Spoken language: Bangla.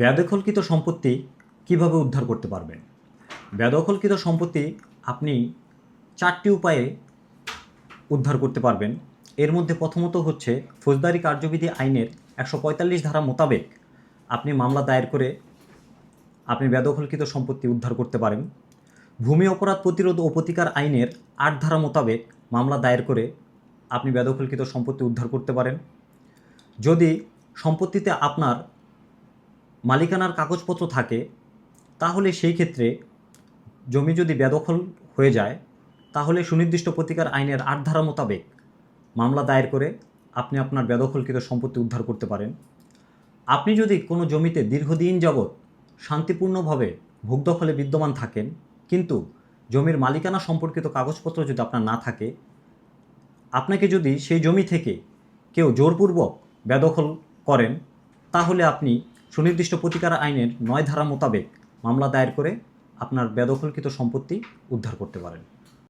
বেদখলকৃত সম্পত্তি কীভাবে উদ্ধার করতে পারবেন? বেদখলকৃত সম্পত্তি আপনি চারটি উপায়ে উদ্ধার করতে পারবেন। এর মধ্যে প্রথমত হচ্ছে ফৌজদারি কার্যবিধি আইনের একশো পঁয়তাল্লিশ ধারা মোতাবেক আপনি মামলা দায়ের করে আপনি বেদখলকৃত সম্পত্তি উদ্ধার করতে পারেন। ভূমি অপরাধ প্রতিরোধ ও প্রতিকার আইনের আট ধারা মোতাবেক মামলা দায়ের করে আপনি বেদখলকৃত সম্পত্তি উদ্ধার করতে পারেন। যদি সম্পত্তিতে আপনার মালিকানার কাগজপত্র থাকে, তাহলে সেই ক্ষেত্রে জমি যদি বেদখল হয়ে যায়, তাহলে সুনির্দিষ্ট প্রতিকার আইনের আট ধারা মোতাবেক মামলা দায়ের করে আপনি আপনার বেদখলকৃত সম্পত্তি উদ্ধার করতে পারেন। আপনি যদি কোনো জমিতে দীর্ঘদিন যাবৎ শান্তিপূর্ণভাবে ভোগদখলে বিদ্যমান থাকেন, কিন্তু জমির মালিকানা সম্পর্কিত কাগজপত্র যদি আপনার না থাকে, আপনাকে যদি সেই জমি থেকে কেউ জোরপূর্বক বেদখল করেন, তাহলে আপনি সুনির্দিষ্ট প্রতিকার আইনের নয় ধারা মোতাবেক মামলা দায়ের করে আপনার বেদখলকৃত সম্পত্তি উদ্ধার করতে পারেন।